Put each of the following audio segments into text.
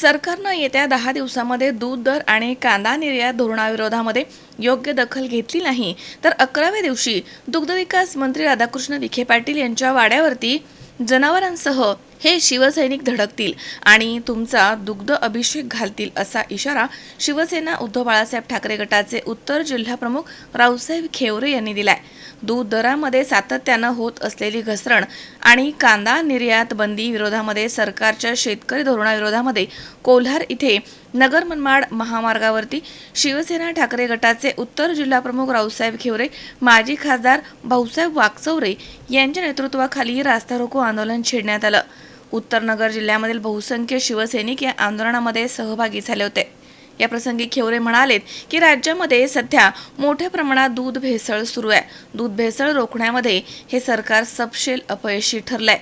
सरकारनं येत्या दहा दिवसामध्ये दूध दर आणि कांदा निर्यात धोरणाविरोधामध्ये योग्य दखल घेतली नाही. तर अकराव्या दिवशी दुग्धविकास मंत्री राधाकृष्ण विखे पाटील यांच्या वाड्यावरती जनावरांसह हे शिवसैनिक धडकतील आणि तुमचा दुग्ध अभिषेक घालतील असा इशारा शिवसेना उद्धव बाळासाहेब ठाकरे गटाचे उत्तर जिल्हा प्रमुख रावसाहेब खेवरे यांनी दिलाय. दूध दरामध्ये सातत्यानं होत असलेली घसरण आणि कांदा निर्यात बंदी विरोधामध्ये सरकारच्या शेतकरी धोरणाविरोधामध्ये कोल्हार इथे नगर मनमाड महामार्गावरती शिवसेना ठाकरे गटाचे उत्तर जिल्हाप्रमुख रावसाहेब खेवरे माजी खासदार भाऊसाहेब वाकचौरे यांच्या नेतृत्वाखाली रास्ता रोको आंदोलन छेडण्यात आलं. उत्तर नगर जिल्ह्यामधील बहुसंख्य शिवसैनिक या आंदोलनामध्ये सहभागी झाले होते. या प्रसंगी खेवरे म्हणालेत की राज्यामध्ये सध्या मोठ्या प्रमाणात दूध भेसळ सुरू आहे. दूध भेसळ रोखण्यामध्ये हे सरकार सपशेल अपयशी ठरलंय.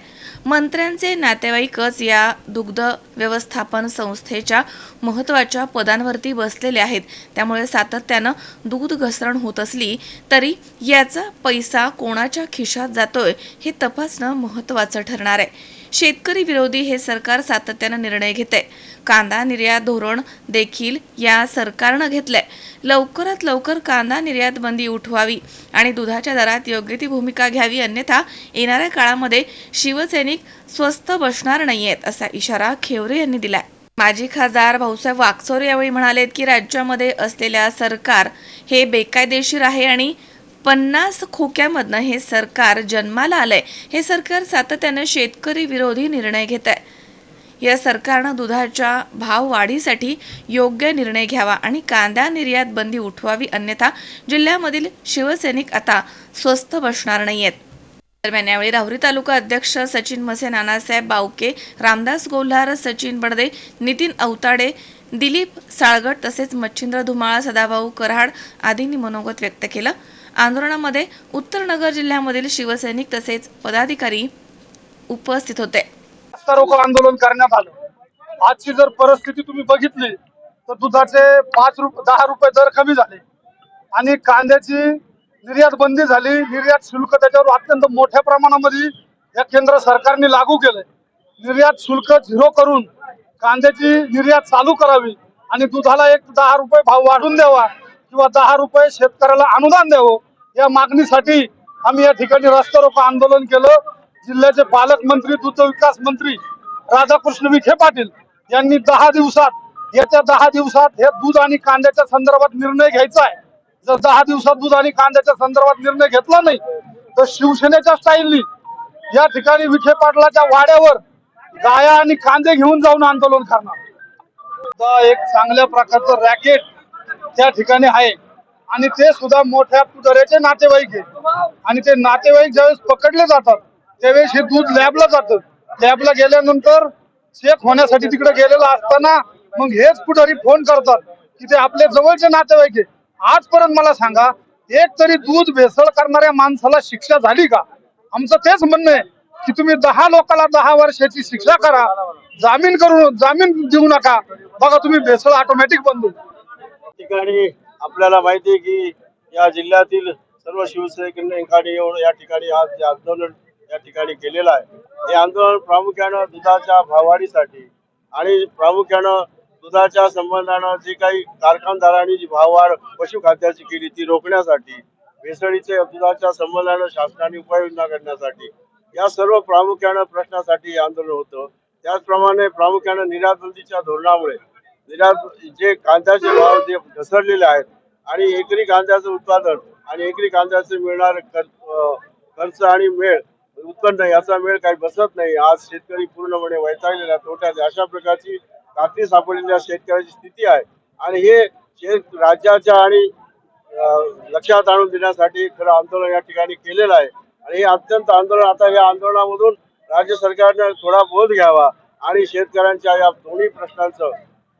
मंत्र्यांचे नातेवाईकच या दुग्ध व्यवस्थापन संस्थेच्या महत्त्वाच्या पदांवरती बसलेले आहेत. त्यामुळे सातत्यानं दूध घसरण होत असली तरी याचा पैसा कोणाच्या खिशात जातोय हे तपासणं महत्त्वाचं ठरणार आहे. शेतकरी विरोधी हे सरकार सातत्यानं निर्णय घेते कांदा निर्यात धोरण देखील या सरकारनं घेतलंय. लवकरात लवकर कांदा निर्यात बंदी उठवावी आणि दुधाच्या दरात योग्य ती भूमिका घ्यावी अन्यथा येणाऱ्या काळामध्ये शिवसैनिक स्वस्त बसणार नाहीयेत असा इशारा खेवरे यांनी दिलाय. माजी खासदार भाऊसाहेब वाकचोरे यावेळी म्हणालेत की राज्यामध्ये असलेल्या सरकार हे बेकायदेशीर आहे आणि पन्नास खोक्यामधनं हे सरकार जन्माला आलंय. हे सरकार सातत्यानं शेतकरी विरोधी निर्णय घेत आहे या सरकारनं दुधाच्या भाव वाढीसाठी योग्य निर्णय घ्यावा आणि कांदा निर्यात बंदी उठवावी अन्यथा जिल्ह्यामधील शिवसैनिक आता स्वस्त बसणार नाही आहेत दरम्यान यावेळी राहुरी तालुका अध्यक्ष सचिन मसे नानासाहेब बावके रामदास गोल्हार सचिन बडदे नितीन अवताडे दिलीप साळगट तसेच मच्छिंद्र धुमाळ सदाभाऊ कराड आदींनी मनोगत व्यक्त केलं. आंदोलनामध्ये उत्तर नगर जिल्ह्यामधील शिवसैनिक तसेच पदाधिकारी उपस्थित होते. रस्ता रोको आंदोलन करण्यात आलं. आजची जर परिस्थिती तुम्ही बघितली तर दुधाचे पाच रुपये दहा रुपये दर कमी झाले. आणि कांद्याची निर्यात बंदी झाली. निर्यात शुल्क त्याच्यावर अत्यंत मोठ्या प्रमाणामध्ये या केंद्र सरकारने लागू केलंय. निर्यात शुल्क झिरो करून कांद्याची निर्यात चालू करावी आणि दुधाला एक दहा रुपये भाव वाढून द्यावा किंवा दहा रुपये शेतकऱ्याला अनुदान द्यावं या मागणीसाठी आम्ही या ठिकाणी रस्ता रोको आंदोलन केलं. जिल्ह्याचे पालकमंत्री दुग्ध विकास मंत्री राधाकृष्ण विखे पाटील यांनी दहा दिवसात येत्या दहा दिवसात हे दूध आणि कांद्याच्या संदर्भात निर्णय घ्यायचा आहे. जर दहा दिवसात दूध आणि कांद्याच्या संदर्भात निर्णय घेतला नाही तर शिवसेनेच्या स्टाईलनी या ठिकाणी विखे पाटलाच्या वाड्यावर गाया आणि कांदे घेऊन जाऊन आंदोलन करणार. एक चांगल्या प्रकारचं रॅकेट त्या ठिकाणी आहे. आणि ते सुद्धा मोठ्या पुतळ्याचे नातेवाईक आहे आणि ते नातेवाईक ज्यावेळेस पकडले जातात त्यावेळेस हे दूध लॅबला जातं. लॅबला गेल्यानंतर चेक होण्यासाठी तिकडे गेलेलं असताना मग हेच पुढारी फोन करतात की ते आपले जवळचे नातेवाईक आहे आजपर्यंत मला सांगा एक तरी दूध भेसळ करणाऱ्या माणसाला शिक्षा झाली का? आमचं तेच म्हणणं आहे की तुम्ही दहा लोकांना दहा वर्षाची शिक्षा करा. जामीन करू जामीन देऊ नका. बघा तुम्ही भेसळ ऑटोमॅटिक बंद ठिकाणी आपल्याला माहिती आहे की या जिल्ह्यातील सर्व शिवसैनिकांनी येऊन या ठिकाणी आज जे आंदोलन या ठिकाणी केलेलं आहे हे आंदोलन प्रामुख्यानं दुधाच्या भाववाढीसाठी आणि प्रामुख्यानं दुधाच्या संबंधानं जी काही कारखानदारांनी जी भाववाढ पशुखाद्याची केली ती रोखण्यासाठी भेसळीचे दुधाच्या संबंधानं शासनाने उपाययोजना करण्यासाठी या सर्व प्रामुख्यानं प्रश्नासाठी हे आंदोलन होतं. त्याचप्रमाणे प्रामुख्यानं निर्यातबंदीच्या धोरणामुळे निर्यात जे कांद्याचे भाव जे घसरलेले आहेत आणि एकरी कांद्याचं उत्पादन आणि एकरी कांद्याचे मिळणार खर्च आणि मेळ उत्पन्न याचा मेळ काही बसत नाही. आज शेतकरी पूर्णपणे वैतागलेला तोट्यात अशा प्रकारची कापणी सापडलेल्या शेतकऱ्याची स्थिती आहे. आणि हे शेत राज्याच्या आणि लक्षात आणून देण्यासाठी खरं आंदोलन या ठिकाणी केलेलं आहे. आणि हे अत्यंत आंदोलन आता या आंदोलनामधून राज्य सरकारने थोडा बोध घ्यावा आणि शेतकऱ्यांच्या या दोन्ही प्रश्नांचं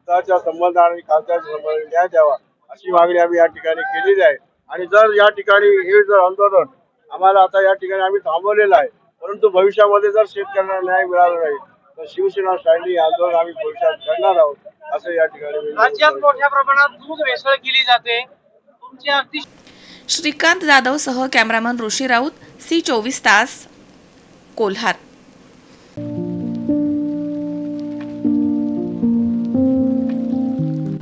दुधाच्या संबंध आणि खात्याच्या संबंध न्याय द्यावा अशी मागणी आम्ही या ठिकाणी केलेली आहे. आणि जर या ठिकाणी हे जर आंदोलन आम्हाला आता या ठिकाणी आम्ही थांबवलेलं आहे परंतु भविष्यामध्ये जर शेतकऱ्यांना न्याय मिळाला नाही तर शिवसेना स्टँडी आंदोलन आम्ही भविष्यात करणार आहोत असं या ठिकाणी मी राज्यात मोठ्या प्रमाणात दूध भेसळ केली जाते. तुमची अगदी श्रीकांत जाधव सह कॅमेरामन ऋषी राऊत सी चोवीस तास कोल्हार.